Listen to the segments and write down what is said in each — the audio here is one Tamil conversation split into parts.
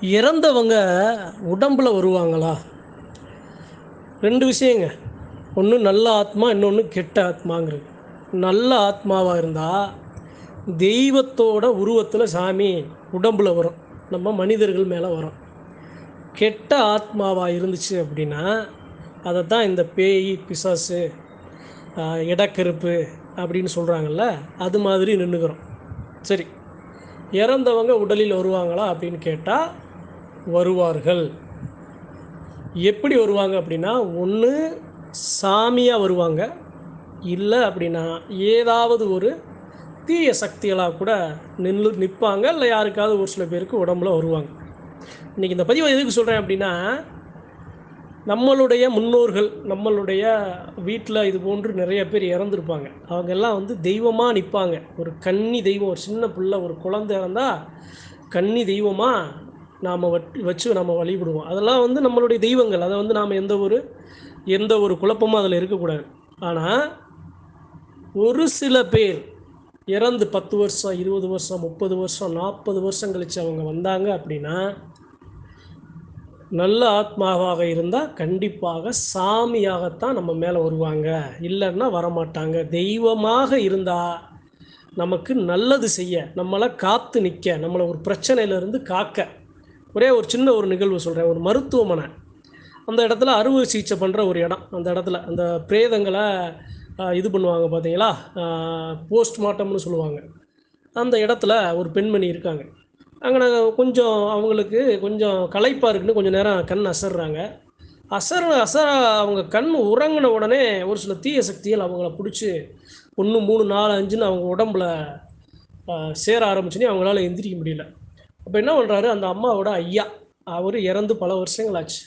இறந்தவங்க உடம்பில் வருவாங்களா? ரெண்டு விஷயங்க. ஒன்று நல்ல ஆத்மா இன்னொன்று கெட்ட ஆத்மாங்கிறது. நல்ல ஆத்மாவாக இருந்தால் தெய்வத்தோட உருவத்தில் சாமி உடம்புல வரும். நம்ம மனிதர்கள் மேலே வரும். கெட்ட ஆத்மாவாக இருந்துச்சு அப்படின்னா அதை தான் இந்த பேய் பிசாசு இடக்கருப்பு அப்படின்னு சொல்கிறாங்கல்ல அது மாதிரி நின்றுக்கிறோம் சரி. இறந்தவங்க உடலில் வருவாங்களா அப்படின்னு கேட்டால் வருவார்கள். எப்படி வருவாங்க அப்படின்னா ஒன்று சாமியாக வருவாங்க இல்லை அப்படின்னா ஏதாவது ஒரு தீய சக்திகளாக கூட நின்று நிற்பாங்க இல்லை யாருக்காவது ஒரு சில பேருக்கு உடம்புல வருவாங்க. இன்றைக்கி இந்த பதிவை எதுக்கு சொல்கிறேன் அப்படின்னா நம்மளுடைய முன்னோர்கள் நம்மளுடைய வீட்டில் இது போன்று நிறைய பேர் இறந்துருப்பாங்க. அவங்க எல்லாம் வந்து தெய்வமாக நிற்பாங்க. ஒரு கன்னி தெய்வம் ஒரு சின்ன பிள்ளை ஒரு குழந்தை இறந்தால் கன்னி தெய்வமாக நாம் வச்சு நம்ம வழிபடுவோம். அதெல்லாம் வந்து நம்மளுடைய தெய்வங்கள். அதை வந்து நாம் எந்த ஒரு எந்த ஒரு குழப்பமும் அதில் இருக்கக்கூடாது. ஆனால் ஒரு சில பேர் இறந்து பத்து வருஷம் இருபது வருஷம் முப்பது வருஷம் நாற்பது வருஷம் கழித்து அவங்க வந்தாங்க அப்படின்னா நல்ல ஆத்மாவாக இருந்தால் கண்டிப்பாக சாமியாகத்தான் நம்ம மேலே வருவாங்க. இல்லைன்னா வரமாட்டாங்க. தெய்வமாக இருந்தால் நமக்கு நல்லது செய்ய நம்மளை காத்து நிற்க நம்மளை ஒரு பிரச்சனையிலேருந்து காக்க ஒரே ஒரு சின்ன ஒரு நிகழ்வு சொல்கிறேன் ஒரு மருத்துவமனை. அந்த இடத்துல அறுவை சிகிச்சை பண்ணுற ஒரு இடம். அந்த இடத்துல அந்த பிரேதங்களை இது பண்ணுவாங்க பார்த்தீங்களா போஸ்ட்மார்ட்டம்னு சொல்லுவாங்க. அந்த இடத்துல ஒரு பெண்மணி இருக்காங்க. அங்கே நாங்கள் கொஞ்சம் அவங்களுக்கு கொஞ்சம் களைப்பாக இருக்குன்னு கொஞ்சம் நேரம் கண் அசர்றாங்க. அசர் அசர அவங்க கண் உறங்கின உடனே ஒரு சில தீய சக்திகள் அவங்கள பிடிச்சி ஒன்று மூணு நாலு அஞ்சுன்னு அவங்க உடம்புல சேர ஆரம்பிச்சுன்னு அவங்களால எந்திரிக்க முடியல. அப்போ என்ன பண்ணுறாரு அந்த அம்மாவோட ஐயா அவர் இறந்து பல வருஷங்கள் ஆச்சு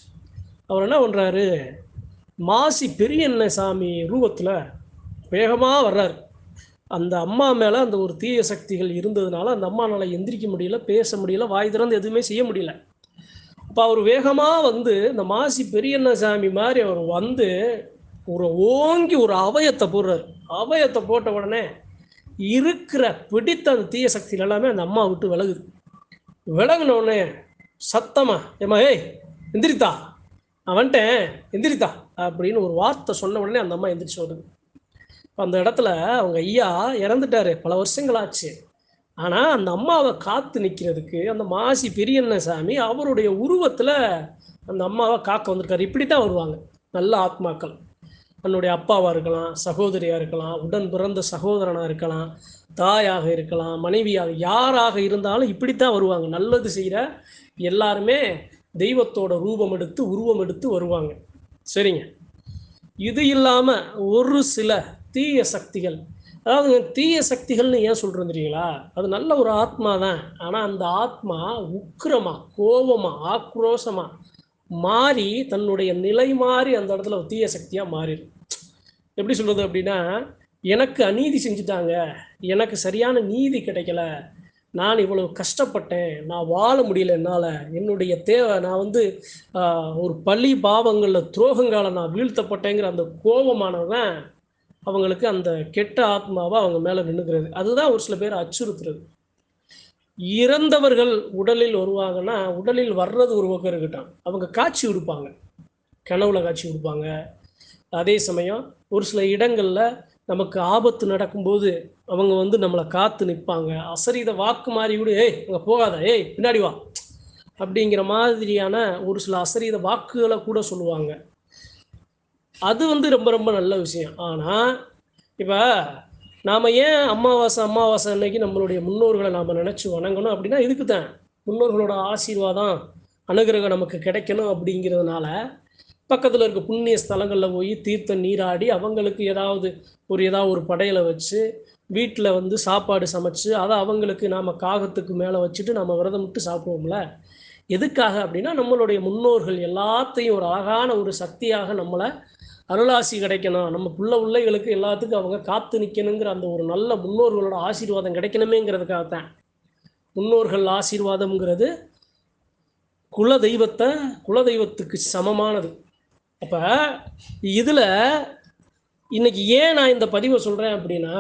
அவர் என்ன பண்ணுறாரு மாசி பெரியண்ண சாமி ரூபத்தில் வேகமாக வர்றாரு. அந்த அம்மா மேலே அந்த ஒரு தீய சக்திகள் இருந்ததுனால அந்த அம்மானால் எந்திரிக்க முடியல பேச முடியல வாய் திறந்து எதுவுமே செய்ய முடியல. அப்போ அவர் வேகமாக வந்து இந்த மாசி பெரியண்ண சாமி மாதிரி அவர் வந்து ஒரு ஓங்கி ஒரு அவயத்தை போடுறாரு. அவயத்தை போட்ட உடனே இருக்கிற பிடித்த அந்த தீய சக்திகள் எல்லாமே அந்த அம்மா விட்டு விலகுது. விலகுன சத்தமாக ஏமா ஏய் எந்திரித்தா? நான் வந்துட்டேன் எந்திரித்தா? அப்படின்னு ஒரு வார்த்தை சொன்ன உடனே அந்த அம்மா எந்திரிச்சு வருது. அந்த இடத்துல அவங்க ஐயா இறந்துட்டாரு. பல வருஷங்கள் ஆச்சு ஆனால் அந்த அம்மாவை காத்து நிற்கிறதுக்கு அந்த மாசி பெரியண்ண சாமி அவருடைய உருவத்தில் அந்த அம்மாவை காக்க வந்திருக்காரு. இப்படி தான் வருவாங்க. நல்ல ஆத்மாக்கள். தன்னுடைய அப்பாவாக இருக்கலாம் சகோதரியாக இருக்கலாம் உடன் பிறந்த சகோதரனாக இருக்கலாம் தாயாக இருக்கலாம் மனைவியாக யாராக இருந்தாலும் இப்படித்தான் வருவாங்க. நல்லது செய்கிற எல்லாருமே தெய்வத்தோட ரூபம் எடுத்து உருவம் எடுத்து வருவாங்க. சரிங்க? இது இல்லாமல் ஒரு சில தீய சக்திகள் அதாவது தீய சக்திகள்னு ஏன் சொல்கிறோம் தெரியுங்களா? அது நல்ல ஒரு ஆத்மா தான் ஆனால் அந்த ஆத்மா உக்கிரமாக கோபமாக ஆக்ரோஷமாக மாறி தன்னுடைய நிலை மாறி அந்த இடத்துல ஒரு தீய சக்தியாக மாறிடும். எப்படி சொல்கிறது அப்படின்னா எனக்கு அநீதி செஞ்சுட்டாங்க எனக்கு சரியான நீதி கிடைக்கல நான் இவ்வளவு கஷ்டப்பட்டேன் நான் வாழ முடியல என்னால் என்னுடைய தேவை நான் வந்து ஒரு பழி பாவங்களில் துரோகங்கால நான் வீழ்த்தப்பட்டேங்கிற அந்த கோபமானவன் அவங்களுக்கு அந்த கெட்ட ஆத்மாவை அவங்க மேலே நின்றுக்கிறது அதுதான் ஒரு சில பேர் அச்சுறுத்துறது. இறந்தவர்கள் உடலில் வருவாங்கன்னா உடலில் வர்றது ஒரு பக்கம் இருக்கட்டும். அவங்க காட்சி கொடுப்பாங்க கனவுல காட்சி கொடுப்பாங்க அதே சமயம் ஒரு சில இடங்களில் நமக்கு ஆபத்து நடக்கும்போது அவங்க வந்து நம்மளை காத்து நிற்பாங்க அசரீத வாக்கு மாறி விடு ஏய் அங்கே போகாத ஏய் பின்னாடி வா. அப்படிங்கிற மாதிரியான ஒரு சில அசரீத வாக்குகளை கூட சொல்லுவாங்க. அது வந்து ரொம்ப ரொம்ப நல்ல விஷயம். ஆனால் இப்போ நாம் ஏன் அமாவாசை அமாவாசை அன்னைக்கு நம்மளுடைய முன்னோர்களை நாம் நினச்சி வணங்கணும் அப்படின்னா இதுக்கு தான் முன்னோர்களோட ஆசீர்வாதம் அனுகிரகம் நமக்கு கிடைக்கணும் அப்படிங்கிறதுனால பக்கத்தில் இருக்க புண்ணிய ஸ்தலங்களில் போய் தீர்த்தம் நீராடி அவங்களுக்கு ஏதாவது ஒரு ஏதாவது ஒரு படையலை வச்சு வீட்டில் வந்து சாப்பாடு சமைச்சு அதை அவங்களுக்கு நாம் காகத்துக்கு மேலே வச்சுட்டு நம்ம விரதம் விட்டு சாப்பிடுவோம்ல. எதுக்காக அப்படின்னா நம்மளுடைய முன்னோர்கள் எல்லாத்தையும் ஒரு அழகான ஒரு சக்தியாக நம்மளை அருளாசி கிடைக்கணும். நம்ம புள்ள பிள்ளைகளுக்கு எல்லாத்துக்கும் அவங்க காத்து நிற்கணுங்கிற அந்த ஒரு நல்ல முன்னோர்களோட ஆசீர்வாதம் கிடைக்கணுமேங்கிறதுக்காகத்தான். முன்னோர்கள் ஆசீர்வாதம்ங்கிறது குல தெய்வத்தை குல தெய்வத்துக்கு சமமானது. அப்போ இதில் இன்னைக்கு ஏன் நான் இந்த பதிவை சொல்கிறேன் அப்படின்னா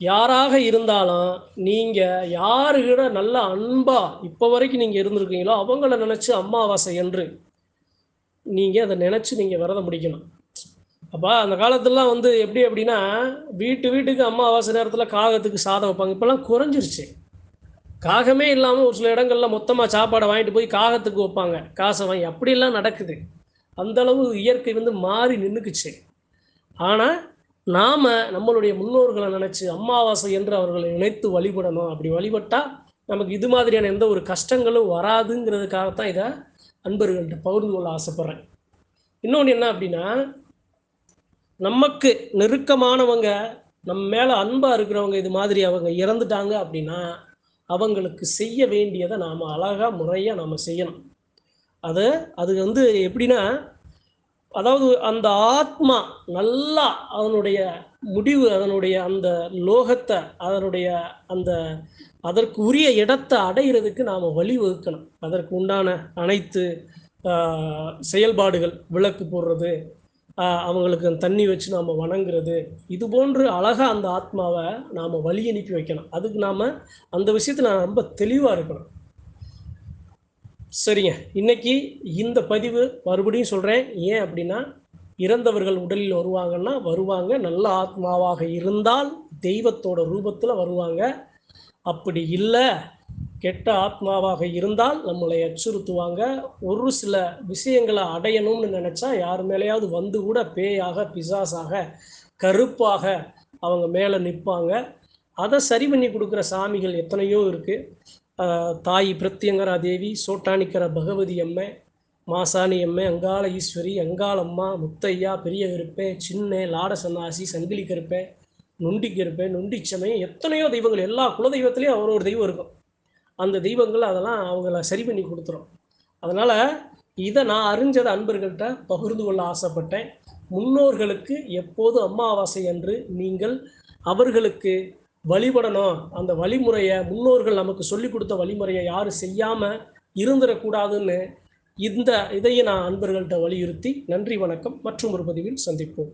யாராக இருந்தாலும் நீங்கள் யாருக்கிட நல்ல அன்பாக இப்போ வரைக்கும் நீங்கள் இருந்திருக்கீங்களோ அவங்கள நினச்சி அமாவாசை என்று நீங்கள் அதை நினச்சி நீங்கள் விரதம் முடிக்கணும். அப்போ அந்த காலத்துலலாம் வந்து எப்படி அப்படின்னா வீட்டு வீட்டுக்கு அம்மாவாசை நேரத்தில் காகத்துக்கு சாதம் வைப்பாங்க. இப்போல்லாம் குறைஞ்சிருச்சு. காகமே இல்லாமல் ஒரு சில இடங்களில் மொத்தமாக சாப்பாடை வாங்கிட்டு போய் காகத்துக்கு வைப்பாங்க. காசை வாங்கி. அப்படிலாம் நடக்குது. அந்தளவு இயற்கை வந்து மாறி நின்றுக்குச்சு ஆனால் நாம் நம்மளுடைய முன்னோர்களை நினச்சி அம்மாவாசை என்று அவர்களை நினைத்து வழிபடணும். அப்படி வழிபட்டால் நமக்கு இது மாதிரியான எந்த ஒரு கஷ்டங்களும் வராதுங்கிறதுக்காகத்தான் இதை அன்பர்கள்ட்ட பகிர்ந்து கொள்ள ஆசைப்பட்றேன். இன்னொன்று என்ன அப்படின்னா நமக்கு நெருக்கமானவங்க நம்ம மேலே அன்பாக இருக்கிறவங்க இது மாதிரி அவங்க இறந்துட்டாங்க அப்படின்னா அவங்களுக்கு செய்ய வேண்டியதை நாம் அழகாக முறையாக நாம் செய்யணும். அது அது வந்து எப்படின்னா அதாவது அந்த ஆத்மா நல்லா அவனுடைய முடிவு அதனுடைய அந்த லோகத்தை அதனுடைய அந்த அதற்கு உரிய இடத்தை அடைகிறதுக்கு நாம் வழிவகுக்கணும் அதற்கு உண்டான அனைத்து செயல்பாடுகள் விளக்கு போடுறது அவங்களுக்கு தண்ணி வச்சு நாம் வணங்குறது இது போன்று அழகாக அந்த ஆத்மாவை நாம் வழி அனுப்பி வைக்கணும். அதுக்கு நாம் அந்த விஷயத்தில் நான் ரொம்ப தெளிவாக இருக்கணும். சரிங்க. இன்னைக்கு இந்த பதிவு மறுபடியும் சொல்கிறேன் ஏன் அப்படின்னா இறந்தவர்கள் உடலில் வருவாங்கன்னா வருவாங்க. நல்ல ஆத்மாவாக இருந்தால் தெய்வத்தோட ரூபத்தில் வருவாங்க. அப்படி இல்லை கெட்ட ஆத்மாவாக இருந்தால் நம்மளை அச்சுறுத்துவாங்க. ஒரு சில விஷயங்களை அடையணும்னு நினச்சா யார் மேலேயாவது வந்து கூட பேயாக பிசாசாக கருப்பாக அவங்க மேலே நிற்பாங்க அதை சரி பண்ணி கொடுக்குற சாமிகள் எத்தனையோ இருக்குது தாய் பிரத்யங்கரா தேவி சோட்டானிக்கிற பகவதி அம்மை மாசாணி அம்மை அங்காள ஈஸ்வரி அங்காளம்மா முத்தையா பெரிய கருப்பே சின்ன லாட சன்னாசி சங்கிலி கருப்பே நொண்டி கருப்பேன் நொண்டிச்சமயம் எத்தனையோ தெய்வங்கள். எல்லா குலதெய்வத்துலேயும் ஒரு ஒரு தெய்வம் இருக்கும். அந்த தெய்வங்கள் அதெல்லாம் அவங்கள சரி பண்ணி கொடுத்துரும். அதனால் இதை நான் அறிஞ்சத அன்பர்கள்ட்ட பகிர்ந்து கொள்ள ஆசைப்பட்டேன். முன்னோர்களுக்கு எப்போது அமாவாசை அன்று நீங்கள் அவர்களுக்கு வழிபடணும்? அந்த வழிமுறையை முன்னோர்கள் நமக்கு சொல்லி கொடுத்த வழிமுறையை யாரும் செய்யாமல் இருந்துடக்கூடாதுன்னு இந்த இதையே நான் அன்பர்கள்ட்ட வலியுறுத்தி நன்றி வணக்கம். மற்றும் ஒரு பதிவில் சந்திப்போம்.